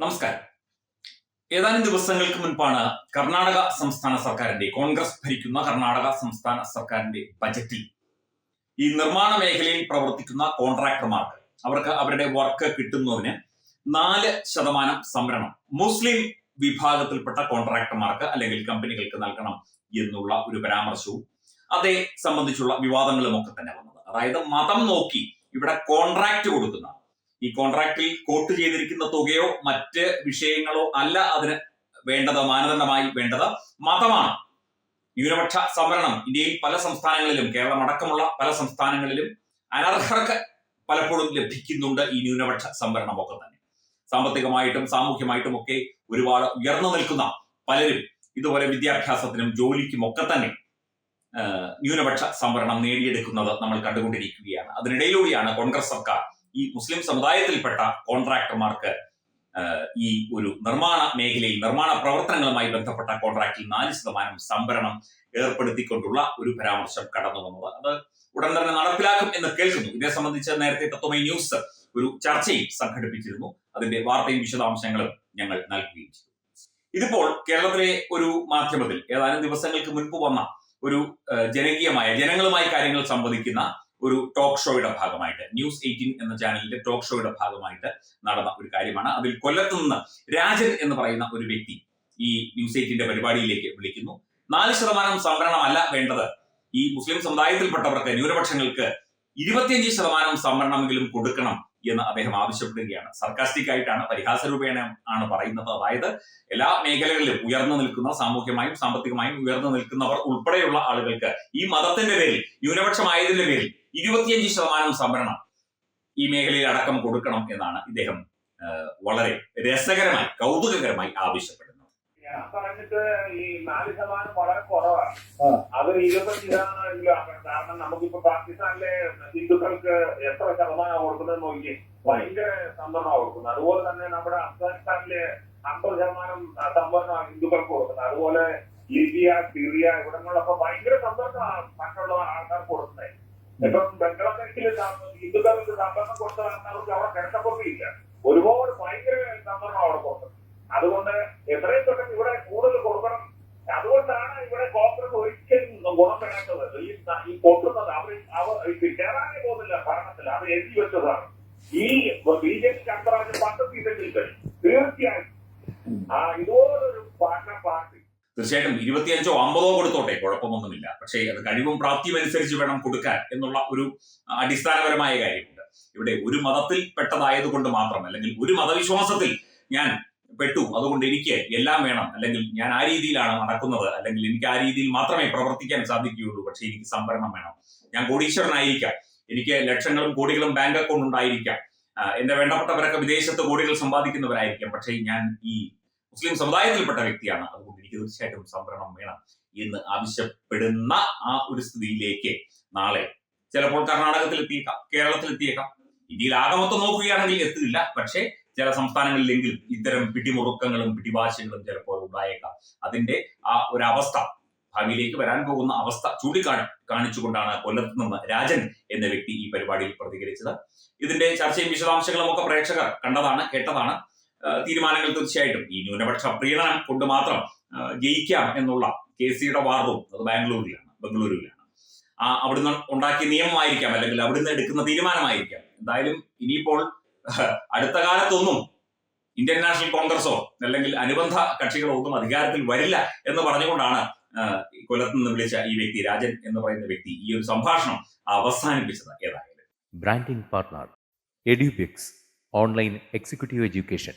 നമസ്കാരം. ഏതാനും ദിവസങ്ങൾക്ക് മുൻപാണ് കർണാടക സംസ്ഥാന സർക്കാരിന്റെ കോൺഗ്രസ് ഭരിക്കുന്ന കർണാടക സംസ്ഥാന സർക്കാരിന്റെ ബജറ്റിൽ ഈ നിർമ്മാണ മേഖലയിൽ പ്രവർത്തിക്കുന്ന കോൺട്രാക്ടർമാർക്ക് അവർക്ക് അവരുടെ വർക്ക് കിട്ടുന്നതിന് നാല് ശതമാനം സംവരണം മുസ്ലിം വിഭാഗത്തിൽപ്പെട്ട കോൺട്രാക്ടർമാർക്ക് അല്ലെങ്കിൽ കമ്പനികൾക്ക് നൽകണം എന്നുള്ള ഒരു പരാമർശവും അതേ സംബന്ധിച്ചുള്ള വിവാദങ്ങളും ഒക്കെ തന്നെ വന്നത്. അതായത് മതം നോക്കി ഇവിടെ കോൺട്രാക്ട് കൊടുക്കുന്ന ഈ കോൺട്രാക്റ്റിൽ കോട്ട് ചെയ്തിരിക്കുന്ന തുകയോ മറ്റ് വിഷയങ്ങളോ അല്ല അതിന് വേണ്ടത് മാനദണ്ഡമായി വേണ്ടത് മതമാണ്. ന്യൂനപക്ഷ സംവരണം ഇന്ത്യയിൽ പല സംസ്ഥാനങ്ങളിലും കേരളം അടക്കമുള്ള പല സംസ്ഥാനങ്ങളിലും അനർഹർക്ക് പലപ്പോഴും ലഭിക്കുന്നുണ്ട് ഈ ന്യൂനപക്ഷ സംവരണമൊക്കെ തന്നെ. സാമ്പത്തികമായിട്ടും സാമൂഹ്യമായിട്ടും ഒക്കെ ഒരുപാട് ഉയർന്നു നിൽക്കുന്ന പലരും ഇതുപോലെ വിദ്യാഭ്യാസത്തിനും ജോലിക്കും ഒക്കെ തന്നെ ന്യൂനപക്ഷ സംവരണം നേടിയെടുക്കുന്നത് നമ്മൾ കണ്ടുകൊണ്ടിരിക്കുകയാണ്. അതിനിടയിലൂടെയാണ് കോൺഗ്രസ് സർക്കാർ ഈ മുസ്ലിം സമുദായത്തിൽപ്പെട്ട കോൺട്രാക്ടർമാർക്ക് ഈ ഒരു നിർമ്മാണ മേഖലയിൽ നിർമ്മാണ പ്രവർത്തനങ്ങളുമായി ബന്ധപ്പെട്ട കോൺട്രാക്റ്റിൽ നാല് ശതമാനം സംവരണം ഏർപ്പെടുത്തിക്കൊണ്ടുള്ള ഒരു പരാമർശം കടന്നു വന്നത്. അത് ഉടൻ തന്നെ നടപ്പിലാക്കും എന്ന് കേൾക്കുന്നു. ഇതേ സംബന്ധിച്ച് നേരത്തെ തത്വമൈ ന്യൂസ് ഒരു ചർച്ചയും സംഘടിപ്പിച്ചിരുന്നു. അതിന്റെ വാർത്തയും വിശദാംശങ്ങളും ഞങ്ങൾ നൽകുകയും ചെയ്തു. ഇതിപ്പോൾ കേരളത്തിലെ ഒരു മാധ്യമത്തിൽ ഏതാനും ദിവസങ്ങൾക്ക് മുൻപ് വന്ന ഒരു ജനകീയമായ ജനങ്ങളുമായി കാര്യങ്ങൾ സംവദിക്കുന്ന ഒരു ടോക്ക് ഷോയുടെ ഭാഗമായിട്ട് ന്യൂസ് എയ്റ്റീൻ എന്ന ചാനലിന്റെ ടോക്ക് ഷോയുടെ ഭാഗമായിട്ട് നടന്ന ഒരു കാര്യമാണ്. അതിൽ കൊല്ലത്ത് നിന്ന് രാജൻ എന്ന് പറയുന്ന ഒരു വ്യക്തി ഈ ന്യൂസ് എയ്റ്റീന്റെ പരിപാടിയിലേക്ക് വിളിക്കുന്നു. നാല് ശതമാനം സംവരണമല്ല വേണ്ടത്. ഈ മുസ്ലിം സമുദായത്തിൽപ്പെട്ടവർക്ക് ന്യൂനപക്ഷങ്ങൾക്ക് ഇരുപത്തിയഞ്ച് ശതമാനം സംവരണമെങ്കിലും കൊടുക്കണം എന്ന് അദ്ദേഹം ആവശ്യപ്പെടുകയാണ്. സർക്കാസ്റ്റിക് ആയിട്ടാണ് പരിഹാസ രൂപേണ ആണ് പറയുന്നത്. അതായത് എല്ലാ മേഖലകളിലും ഉയർന്നു നിൽക്കുന്ന സാമൂഹ്യമായും സാമ്പത്തികമായും ഉയർന്നു നിൽക്കുന്നവർ ഉൾപ്പെടെയുള്ള ആളുകൾക്ക് ഈ മതത്തിന്റെ പേരിൽ ന്യൂനപക്ഷമായതിന്റെ പേരിൽ ഇരുപത്തിയഞ്ച് ശതമാനം സംവരണം ഈ മേഖലയിൽ അടക്കം കൊടുക്കണം എന്നാണ് ഇദ്ദേഹം വളരെ രസകരമായി കൗതുകകരമായി ആവശ്യപ്പെടുന്നത്. ഞാൻ പറഞ്ഞിട്ട് ഈ നാല് ശതമാനം വളരെ കുറവാണ്. ആ. അത് ഇരുപത്തഞ്ച് ശതമാനമെങ്കിലും ആക്കണം. കാരണം നമുക്കിപ്പോ പാകിസ്ഥാനിലെ ഹിന്ദുക്കൾക്ക് എത്ര ശതമാനം കൊടുക്കുന്നത് നോക്കി ഭയങ്കര സംവരണമാണ് കൊടുക്കുന്നത്. അതുപോലെ തന്നെ നമ്മുടെ അഫ്ഗാനിസ്ഥാനിലെ അമ്പത് ശതമാനം സംവരണമാണ് ഹിന്ദുക്കൾക്ക് കൊടുക്കുന്നത്. അതുപോലെ ലിബിയ സിറിയ ഇവിടങ്ങളിലൊക്കെ ഭയങ്കര സംവരണമാണ് മറ്റുള്ള ആൾക്കാർക്ക് കൊടുക്കുന്നത്. ഇപ്പം ബംഗ്ലാദേശിലെ ഹിന്ദുക്കൾക്ക് സംവരണം കൊടുത്ത അവർക്ക് അവിടെ കിടക്കപ്പൊക്കിയില്ല. ഒരുപാട് ഭയങ്കര സംവരണം അവിടെ കൊടുത്തു അതുകൊണ്ട് എത്രയും പെട്ടെന്ന് ഇവിടെ കൂടുതൽ കൊടുക്കണം. അതുകൊണ്ടാണ് ഇവിടെ കോൺഗ്രസ് ഒരിക്കലും ഗുണം വരാത്തത് ഈ ഈ അവർ അവർ കയറാനേ പോകുന്നില്ല ഭരണത്തിൽ. അത് എഴുതി വെച്ചതാണ്. ഈ ബി ജെ പി അന്തരാജ്യം പത്ത് സീസണിൽ തീർച്ചയായും. ആ ഇതുപോലൊരു ഭരണ പാർട്ടി തീർച്ചയായിട്ടും ഇരുപത്തിയഞ്ചോ അമ്പതോ കൊടുത്തോട്ടെ കുഴപ്പമൊന്നുമില്ല. പക്ഷേ അത് കഴിവും പ്രാപ്തിയും അനുസരിച്ച് വേണം കൊടുക്കാൻ എന്നുള്ള ഒരു അടിസ്ഥാനപരമായ കാര്യമുണ്ട്. ഇവിടെ ഒരു മതത്തിൽ പെട്ടതായതുകൊണ്ട് മാത്രം അല്ലെങ്കിൽ ഒരു മതവിശ്വാസത്തിൽ ഞാൻ പെട്ടു അതുകൊണ്ട് എനിക്ക് എല്ലാം വേണം അല്ലെങ്കിൽ ഞാൻ ആ രീതിയിലാണ് നടക്കുന്നത് അല്ലെങ്കിൽ എനിക്ക് ആ രീതിയിൽ മാത്രമേ പ്രവർത്തിക്കാൻ സാധിക്കുകയുള്ളൂ പക്ഷേ എനിക്ക് സംവരണം വേണം. ഞാൻ കോടീശ്വരനായിരിക്കാം. എനിക്ക് ലക്ഷങ്ങളും കോടികളും ബാങ്ക് അക്കൗണ്ട് ഉണ്ടായിരിക്കാം. എന്റെ വേണ്ടപ്പെട്ടവരൊക്കെ വിദേശത്ത് കോടികൾ സമ്പാദിക്കുന്നവരായിരിക്കാം. പക്ഷേ ഞാൻ ഈ മുസ്ലിം സമുദായത്തിൽപ്പെട്ട വ്യക്തിയാണ്. അതുകൊണ്ട് എനിക്ക് തീർച്ചയായിട്ടും സംവരണം വേണം എന്ന് ആവശ്യപ്പെടുന്ന ആ ഒരു സ്ഥിതിയിലേക്ക് നാളെ ചിലപ്പോൾ കർണാടകത്തിൽ എത്തിയേക്കാം കേരളത്തിൽ എത്തിയേക്കാം. ഇന്ത്യയിൽ ആകമൊത്തം നോക്കുകയാണെങ്കിൽ എത്തില്ല. പക്ഷേ ചില സംസ്ഥാനങ്ങളിലെങ്കിലും ഇത്തരം പിടിമുറുക്കങ്ങളും പിടിവാശികളും ചിലപ്പോൾ ഉണ്ടായേക്കാം. അതിന്റെ ആ ഒരു അവസ്ഥ ഭാവിയിലേക്ക് വരാൻ പോകുന്ന അവസ്ഥ ചൂണ്ടിക്കാണി കാണിച്ചുകൊണ്ടാണ് കൊല്ലത്ത് നിന്ന് രാജൻ എന്ന വ്യക്തി ഈ പരിപാടിയിൽ പ്രതികരിച്ചത്. ഇതിന്റെ ചർച്ചയും വിശദാംശങ്ങളും ഒക്കെ പ്രേക്ഷകർ കണ്ടതാണ് കേട്ടതാണ്. തീരുമാനങ്ങൾ തീർച്ചയായിട്ടും. ഈ ന്യൂനപക്ഷ പ്രീണനം കൊണ്ട് മാത്രം ജയിക്കാം എന്നുള്ള കെ സിയുടെ വാദവും അത് ബാംഗ്ലൂരിലാണ് ബംഗളൂരുവിലാണ്. ആ അവിടുന്ന് ഉണ്ടാക്കിയ നിയമമായിരിക്കാം അല്ലെങ്കിൽ അവിടുന്ന് എടുക്കുന്ന തീരുമാനമായിരിക്കാം. എന്തായാലും ഇനിയിപ്പോൾ അടുത്ത കാലത്തൊന്നും ഇന്ത്യൻ നാഷണൽ കോൺഗ്രസോ അല്ലെങ്കിൽ അനുബന്ധ കക്ഷികളോ ഒന്നും അധികാരത്തിൽ വരില്ല എന്ന് പറഞ്ഞുകൊണ്ടാണ് കൊല്ലത്ത് നിന്ന് വിളിച്ച ഈ വ്യക്തി രാജൻ എന്ന് പറയുന്ന വ്യക്തി ഈ ഒരു സംഭാഷണം അവസാനിപ്പിച്ചത് ഏതായാലും. Branding partner Edubix online executive education